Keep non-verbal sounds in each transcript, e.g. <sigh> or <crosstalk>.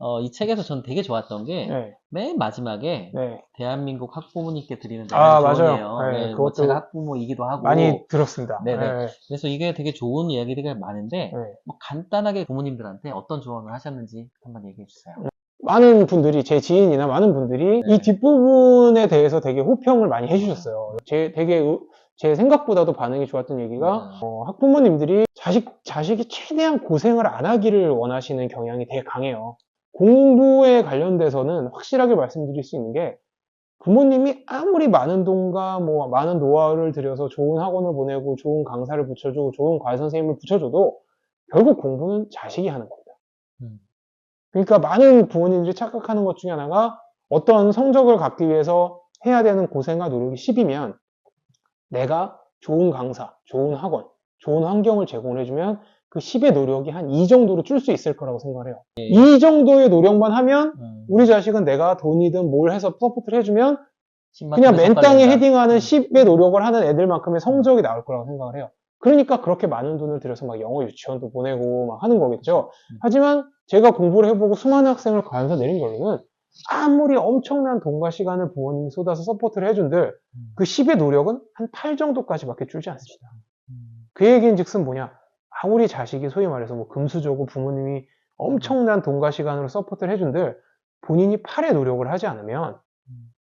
어, 이 책에서 전 되게 좋았던 게맨 네. 마지막에 네. 대한민국 학부모님께 드리는 아, 맞아요. 조언이에요. 네, 네, 뭐 그것도 제가 학부모이기도 하고 많이 들었습니다. 네네. 네. 그래서 이게 되게 좋은 이야기들이 많은데 네. 뭐 간단하게 부모님들한테 어떤 조언을 하셨는지 한번 얘기해 주세요. 많은 분들이 제 지인이나 많은 분들이 네. 이 뒷부분에 대해서 되게 호평을 많이 해주셨어요. 제 되게 의- 제 생각보다도 반응이 좋았던 얘기가 네. 어, 학부모님들이 자식 자식이 최대한 고생을 안 하기를 원하시는 경향이 되게 강해요. 공부에 관련돼서는 확실하게 말씀드릴 수 있는 게 부모님이 아무리 많은 돈과 뭐 많은 노하우를 들여서 좋은 학원을 보내고 좋은 강사를 붙여주고 좋은 과외 선생님을 붙여줘도 결국 공부는 자식이 하는 겁니다. 음. 그러니까 많은 부모님들이 착각하는 것 중에 하나가 어떤 성적을 갖기 위해서 해야 되는 고생과 노력이 10이면 내가 좋은 강사, 좋은 학원, 좋은 환경을 제공을 해주면 그 10의 노력이 한2 정도로 줄 수 있을 거라고 생각을 해요. 예. 이 정도의 노력만 하면 음, 우리 자식은 내가 돈이든 뭘 해서 서포트를 해주면 10만 그냥 맨 땅에. 헤딩하는 음. 10의 노력을 하는 애들만큼의 성적이 나올 거라고 생각을 해요. 그러니까 그렇게 많은 돈을 들여서 막 영어 유치원도 보내고 막 하는 거겠죠. 음. 하지만 제가 공부를 해보고 수많은 학생을 과연서 내린 결론은 아무리 엄청난 돈과 시간을 부모님이 쏟아서 서포트를 해준들 음. 그 10의 노력은 한 8 정도까지밖에 줄지 않습니다. 음, 그 얘기인 즉슨 뭐냐. 아무리 자식이 소위 말해서 뭐 금수저고 부모님이 엄청난 돈과 시간으로 서포트를 해준들 본인이 8의 노력을 하지 않으면 음.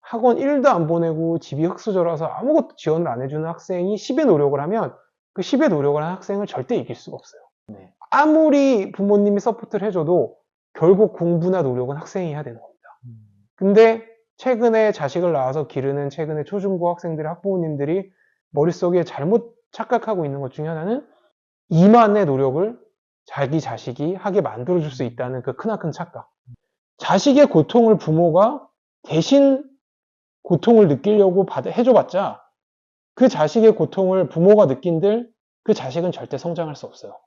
학원 1도 안 보내고 집이 흙수저라서 아무것도 지원을 안 해주는 학생이 10의 노력을 하면 그 10의 노력을 한 학생을 절대 이길 수가 없어요. 네. 아무리 부모님이 서포트를 해줘도 결국 공부나 노력은 학생이 해야 되는 겁니다. 음, 근데 최근에 자식을 낳아서 기르는 최근에 초중고 학생들의 학부모님들이 머릿속에 잘못 착각하고 있는 것 중에 하나는 이만의 노력을 자기 자식이 하게 만들어줄 수 있다는 그 크나큰 착각. 자식의 고통을 부모가 대신 고통을 느끼려고 받- 해줘봤자 그 자식의 고통을 부모가 느낀들 그 자식은 절대 성장할 수 없어요.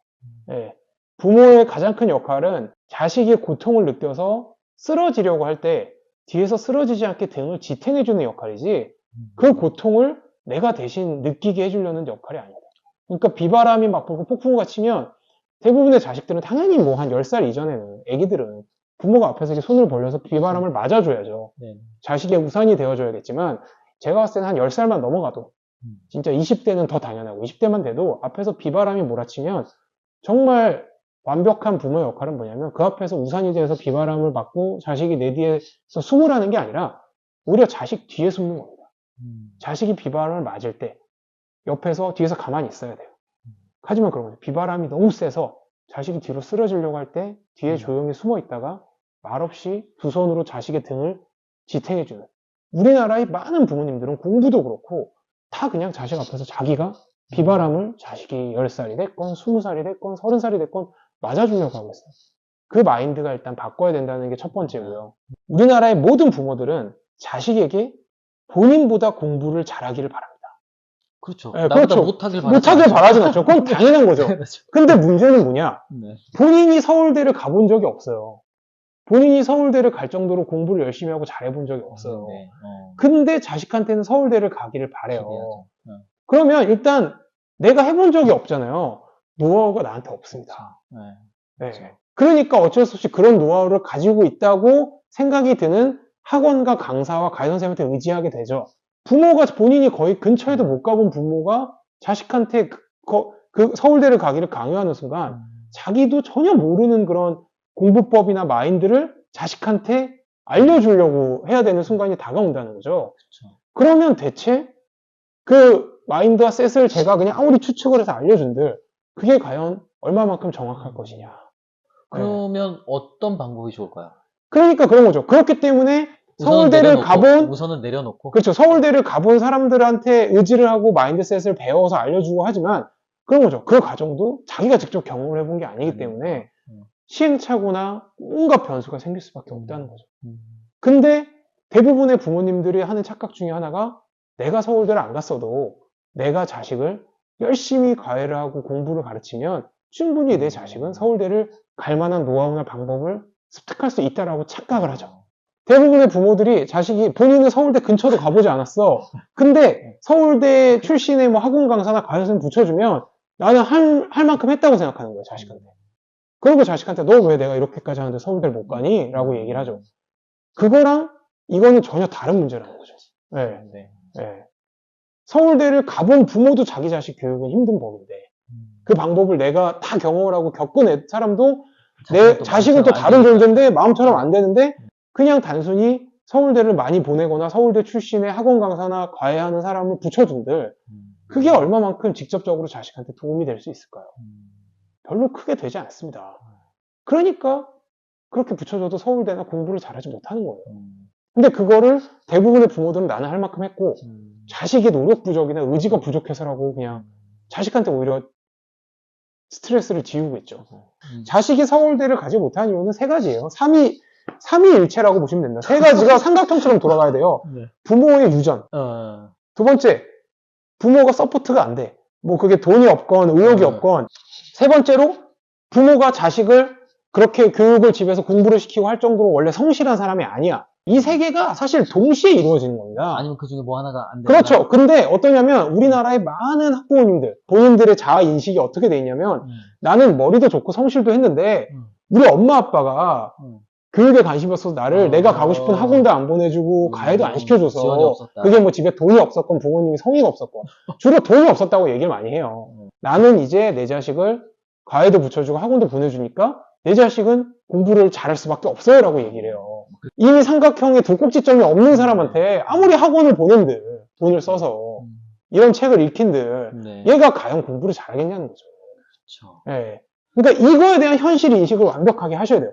예. 부모의 가장 큰 역할은 자식이 고통을 느껴서 쓰러지려고 할 때 뒤에서 쓰러지지 않게 등을 지탱해주는 역할이지 음. 그 고통을 내가 대신 느끼게 해주려는 역할이 아니다. 그러니까 비바람이 막 불고 폭풍우가 치면 대부분의 자식들은 당연히 뭐 한 10살 이전에는 애기들은 부모가 앞에서 이렇게 손을 벌려서 비바람을 맞아줘야죠. 네. 자식의 우산이 되어줘야겠지만 제가 봤을 때는 한 10살만 넘어가도 음. 진짜 20대는 더 당연하고 20대만 돼도 앞에서 비바람이 몰아치면 정말 완벽한 부모의 역할은 뭐냐면 그 앞에서 우산이 되어서 비바람을 맞고 자식이 내 뒤에서 숨으라는 게 아니라 오히려 자식 뒤에 숨는 겁니다. 음, 자식이 비바람을 맞을 때 옆에서 뒤에서 가만히 있어야 돼요. 하지만 그런 거죠. 비바람이 너무 세서 자식이 뒤로 쓰러지려고 할 때 뒤에 음. 조용히 숨어 있다가 말없이 두 손으로 자식의 등을 지탱해주는. 우리나라의 많은 부모님들은 공부도 그렇고 다 그냥 자식 앞에서 자기가 비바람을 자식이 10살이 됐건 20살이 됐건 30살이 됐건 맞아주려고 하고 있어요. 그 마인드가 일단 바꿔야 된다는 게 첫 번째고요. 우리나라의 모든 부모들은 자식에게 본인보다 공부를 잘하기를 바랍니다. 그렇죠. 네, 나보다 그렇죠. 못하길 바라지 못하길. 바라진 않죠. 그건 당연한 거죠. <laughs> 그렇죠. 근데 문제는 뭐냐? 네. 본인이 서울대를 가본 적이 없어요. 본인이 서울대를 갈 정도로 공부를 열심히 하고 잘해본 적이 없어요. 네. 어, 근데 자식한테는 서울대를 가기를 바래요. 네. 그러면 일단 내가 해본 적이 없잖아요. 노하우가 나한테 없습니다. 네. 네. 그렇죠. 그러니까 어쩔 수 없이 그런 노하우를 가지고 있다고 생각이 드는 학원과 강사와 가이드 선생님한테 의지하게 되죠. 부모가 본인이 거의 근처에도 못 가본 부모가 자식한테 그, 거- 그 서울대를 가기를 강요하는 순간 음, 자기도 전혀 모르는 그런 공부법이나 마인드를 자식한테 알려주려고 해야 되는 순간이 다가온다는 거죠. 그렇죠. 그러면 대체 그 마인드와 셋을 제가 그냥 아무리 추측을 해서 알려준들 그게 과연 얼마만큼 정확할 것이냐. 네. 그러면 어떤 방법이 좋을까요? 그러니까 그런 거죠. 그렇기 때문에 서울대를 내려놓고, 가본 우선은 내려놓고 그렇죠. 서울대를 가본 사람들한테 의지를 하고 마인드셋을 배워서 알려주고 하지만 그런 거죠. 그 과정도 자기가 직접 경험을 해본 게 아니기. 때문에 음. 시행착오나 온갖 변수가 생길 수밖에 없다는 거죠. 음, 근데 대부분의 부모님들이 하는 착각 중에 하나가 내가 서울대를 안 갔어도 내가 자식을 열심히 과외를 하고 공부를 가르치면 충분히 내 자식은 서울대를 갈 만한 노하우나 방법을 습득할 수 있다라고 착각을 하죠. 대부분의 부모들이 자식이 본인은 서울대 근처도 가보지 않았어. 근데 서울대 출신의 뭐 학원 강사나 과외 선생님 붙여주면 나는 할, 할 만큼 했다고 생각하는 거예요, 자식한테. 그리고 자식한테 너 왜 내가 이렇게까지 하는데 서울대를 못 가니? 라고 얘기를 하죠. 그거랑 이거는 전혀 다른 문제라는 거죠. 예, 네. 예. 서울대를 가본 부모도 자기 자식 교육은 힘든 법인데 그 방법을 내가 다 경험을 하고 겪은 사람도 내 자식은 또 다른 존재인데 마음처럼 안 되는데 그냥 단순히 서울대를 많이 보내거나 서울대 출신의 학원 강사나 과외하는 사람을 붙여둔들 그게 얼마만큼 직접적으로 자식한테 도움이 될 수 있을까요? 별로 크게 되지 않습니다. 그러니까 그렇게 붙여줘도 서울대나 공부를 잘하지 못하는 거예요. 근데 그거를 대부분의 부모들은 나는 할 만큼 했고 자식의 노력 부족이나 의지가 부족해서라고 그냥 자식한테 오히려 스트레스를 지우고 있죠. 자식이 서울대를 가지 못한 이유는 세 가지예요. 3위, 3위 일체라고 보시면 됩니다. 세 가지가 <laughs> 삼각형처럼 돌아가야 돼요. 네. 부모의 유전. 어, 두 번째, 부모가 서포트가 안 돼. 뭐 그게 돈이 없건 의욕이 어. 없건. 세 번째로, 부모가 자식을 그렇게 교육을 집에서 공부를 시키고 할 정도로 원래 성실한 사람이 아니야. 이 세 개가 사실 동시에 이루어지는 겁니다. 아니면 그 중에 뭐 하나가 안 되나? 그렇죠. 근데 어떠냐면 우리나라의 많은 학부모님들, 본인들의 자아 인식이 어떻게 돼 있냐면 음. 나는 머리도 좋고 성실도 했는데 음. 우리 엄마 아빠가 음. 교육에 관심이 없어서 나를 어. 내가 가고 싶은 학원도 안 보내주고 음, 가해도 안 시켜줘서. 그게 뭐 집에 돈이 없었건 부모님이 성의가 없었건 주로 돈이 없었다고 얘기를 많이 해요. 음. 나는 이제 내 자식을 과외도 붙여주고 학원도 보내주니까 내 자식은 공부를 잘할 수밖에 없어요 라고 얘기를 해요. 이미 삼각형에 두 꼭지점이 없는 사람한테 아무리 학원을 보낸들 돈을 써서 음. 이런 책을 읽힌들 네. 얘가 과연 공부를 잘하겠냐는 거죠. 그렇죠. 예. 그러니까 이거에 대한 현실 인식을 완벽하게 하셔야 돼요.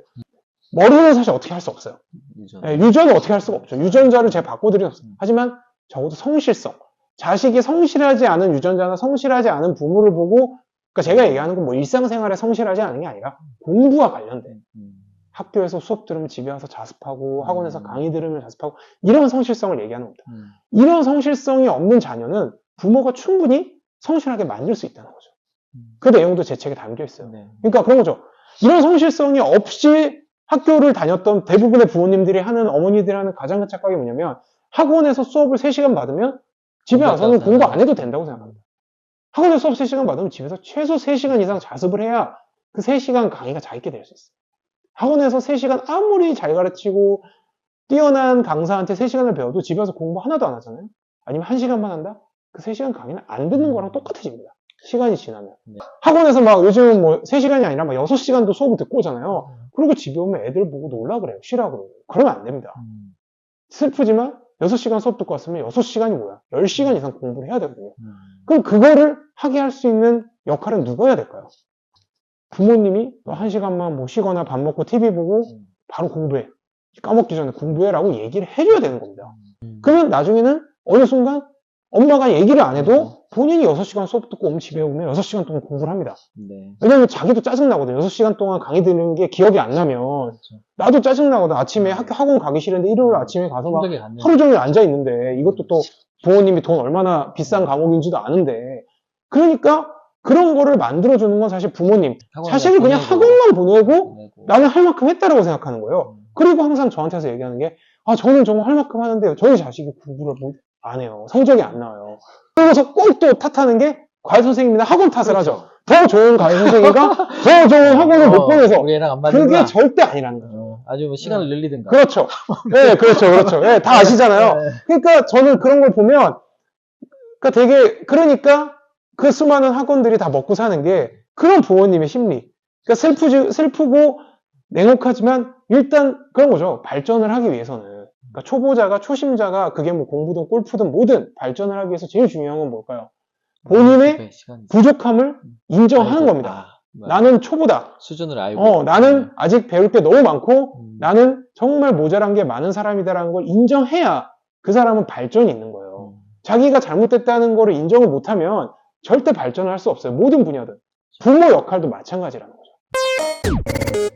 머리는 사실 어떻게 할 수 없어요. 유전. 예, 유전은 어떻게 할 수가 없죠. 유전자를 제가 바꿔드릴 수 없어요. 하지만 적어도 성실성. 자식이 성실하지 않은 유전자나 성실하지 않은 부모를 보고, 그러니까 제가 얘기하는 건 뭐 일상생활에 성실하지 않은 게 아니라 공부와 관련된 음. 학교에서 수업 들으면 집에 와서 자습하고 학원에서 음. 강의 들으면 자습하고 이런 성실성을 얘기하는 겁니다. 음. 이런 성실성이 없는 자녀는 부모가 충분히 성실하게 만들 수 있다는 거죠. 음. 그 내용도 제 책에 담겨 있어요. 네. 그러니까 그런 거죠. 이런 성실성이 없이 학교를 다녔던 대부분의 부모님들이 하는 어머니들이 하는 가장 큰 착각이 뭐냐면 학원에서 수업을 3시간 받으면 집에 와서는 공부 안 해도 된다고 생각합니다. 학원에서 수업 3시간 받으면 집에서 최소 3시간 이상 자습을 해야 그 3시간 강의가 잘 있게 될 수 있어요. 학원에서 3시간 아무리 잘 가르치고 뛰어난 강사한테 3시간을 배워도 집에서 공부 하나도 안 하잖아요. 아니면 1시간만 한다? 그 3시간 강의는 안 듣는 거랑 똑같아집니다. 시간이 지나면. 네. 학원에서 막 요즘은 뭐 3시간이 아니라 막 6시간도 수업을 듣고 오잖아요. 그리고 집에 오면 애들 보고 놀라 그래요. 쉬라 그러고. 그러면 안 됩니다. 음. 슬프지만 6시간 수업 듣고 왔으면 6시간이 뭐야? 10시간 이상 공부를 해야 되거든요. 음. 그럼 그거를 하게 할 수 있는 역할은 누가 해야 될까요? 부모님이 너한 시간만 뭐 쉬거나 밥 먹고 TV 보고 음. 바로 공부해. 까먹기 전에 공부해라고 얘기를 해줘야 되는 겁니다. 음. 그러면 나중에는 어느 순간 엄마가 얘기를 안 해도 본인이 6시간 수업 듣고 오면 집에 오면 6시간 동안 공부를 합니다. 네. 왜냐면 자기도 짜증나거든요. 6시간 동안 강의 듣는 게 기억이 안 나면 그렇죠. 나도 짜증나거든. 아침에 학교 학원 가기 싫은데 일요일 아침에 가서 막. 하루 종일 앉아 있는데 이것도 또 부모님이 돈 얼마나 비싼 과목인지도 아는데 그러니까 그런 거를 만들어주는 건 사실 부모님 자식을 그냥 학원만 보내고. 나는 할 만큼 했다라고 생각하는 거예요. 음. 그리고 항상 저한테서 얘기하는 게 아 저는 정말 할 만큼 하는데요. 저희 자식이 공부를 뭐안 해요. 성적이 안 나와요. 그러고서 꼭 또 탓하는 게 과외 선생님이나 학원 탓을 하죠. 더 좋은 과외 선생이가 <laughs> 더 좋은 학원을 못 어, 보내서 안 맞는 그게. 절대 아니라는 거죠. 어, 아주 뭐 시간을 늘리든가. 그렇죠. <laughs> 네, 그렇죠, 그렇죠. 네, 다 아시잖아요. 네. 그러니까 저는 그런 걸 보면, 그러니까 되게, 그러니까 그 수많은 학원들이 다 먹고 사는 게 그런 부모님의 심리. 그러니까 슬프지, 슬프고 냉혹하지만 일단 그런 거죠. 발전을 하기 위해서는. 그러니까 초보자가, 초심자가 그게 뭐 공부든 골프든 뭐든 발전을 하기 위해서 제일 중요한 건 뭘까요? 본인의 네, 시간 부족함을 인정하는 알고, 겁니다. 아. 나는 초보다. 수준을 알고. 어, 나는 아직 배울 게 너무 많고 음. 나는 정말 모자란 게 많은 사람이다라는 걸 인정해야 그 사람은 발전이 있는 거예요. 음. 자기가 잘못됐다는 거를 인정을 못하면 절대 발전을 할수 없어요. 모든 분야든. 부모 역할도 마찬가지라는 거죠.